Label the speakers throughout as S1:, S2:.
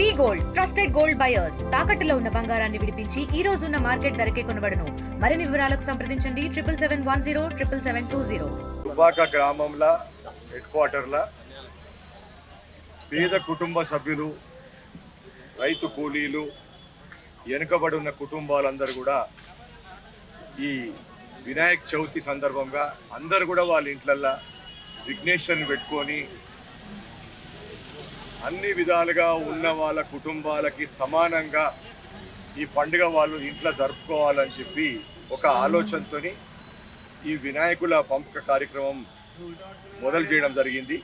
S1: V gold trusted gold buyers. తాకట్టులో ఉన్న బంగారాన్ని విడిపించి ఈ రోజు ఉన్న మార్కెట్ ధరకే కొనబడను. మరిన్ని వివరాలకు సంప్రదించండి. Triple seven one zero triple seven two zero.
S2: Dubaka గ్రామంలో హెడ్ క్వార్టర్లో పేద కుటుంబ సభ్యులు రైతు కూలీలు వెనుకబడి ఉన్న కుటుంబాలందరూ కూడా ఈ వినాయక చవితి సందర్భంగా అందరు కూడా వాళ్ళ ఇంట్లల్లో విఘ్నేశ్వరుని పెట్టుకొని అన్ని విధాలుగా ఉన్న వాళ్ళ కుటుంబాలకి సమానంగా ఈ పండుగ వాళ్ళు ఇంట్లో జరుపుకోవాలని చెప్పి ఒక ఆలోచనతోని ఈ వినాయకుల పంపక కార్యక్రమం మొదలు చేయడం జరిగింది.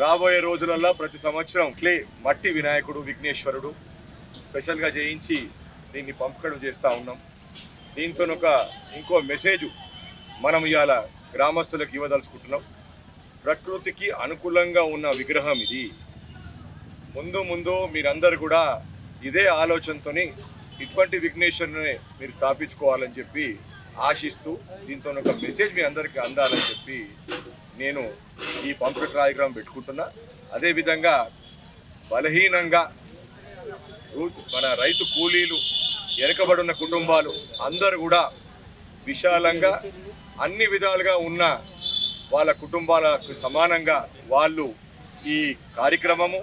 S2: రాబోయే రోజులలో ప్రతి సంవత్సరం క్లే మట్టి వినాయకుడు విఘ్నేశ్వరుడు స్పెషల్గా చేయించి దీన్ని పంపకడం చేస్తూ ఉన్నాం. దీంతో ఒక ఇంకో మెసేజ్ మనం ఇవాళ గ్రామస్తులకు ఇవ్వదలుచుకుంటున్నాం. ప్రకృతికి అనుకూలంగా ఉన్న విగ్రహం ఇది. ముందు ముందు మీరందరూ కూడా ఇదే ఆలోచనతోని ఇటువంటి విఘ్నేశ్వరుని మీరు స్థాపించుకోవాలని చెప్పి ఆశిస్తూ దీంతో ఒక మెసేజ్ మీ అందరికీ అందాలని చెప్పి నేను ఈ పంపిణీ కార్యక్రమం పెట్టుకుంటున్నా. అదేవిధంగా బలహీనంగా మన రైతు కూలీలు వెనుకబడున్న కుటుంబాలు అందరూ కూడా విశాలంగా అన్ని విధాలుగా ఉన్న వాళ్ళ కుటుంబాలకు సమానంగా వాళ్ళు ఈ కార్యక్రమము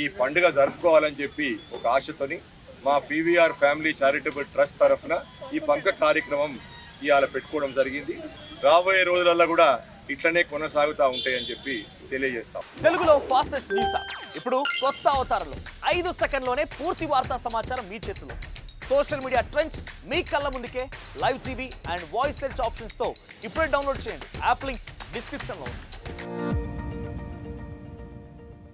S2: ఈ పండుగ జరుపుకోవాలని చెప్పి ఒక ఆశతోని మా పీవీఆర్ ఫ్యామిలీ చారిటబుల్ ట్రస్ట్ తరఫున ఈ పంక కార్యక్రమం ఇవాళ పెట్టుకోవడం జరిగింది. రాబోయే రోజులలో కూడా ఇట్లనే కొనసాగుతూ ఉంటాయని చెప్పి తెలియజేస్తాం.
S3: తెలుగులో ఫాస్టెస్ట్ న్యూస్ ఇప్పుడు కొత్త అవతారంలో ఐదు సెకండ్లోనే పూర్తి వార్తా సమాచారం మీ చేతిలో. సోషల్ మీడియా ట్రెండ్స్ మీ కళ్ళ ముందుకే live TV and voice search ఆప్షన్స్తో ఇప్పుడే డౌన్లోడ్ చేయండి. App link description notes.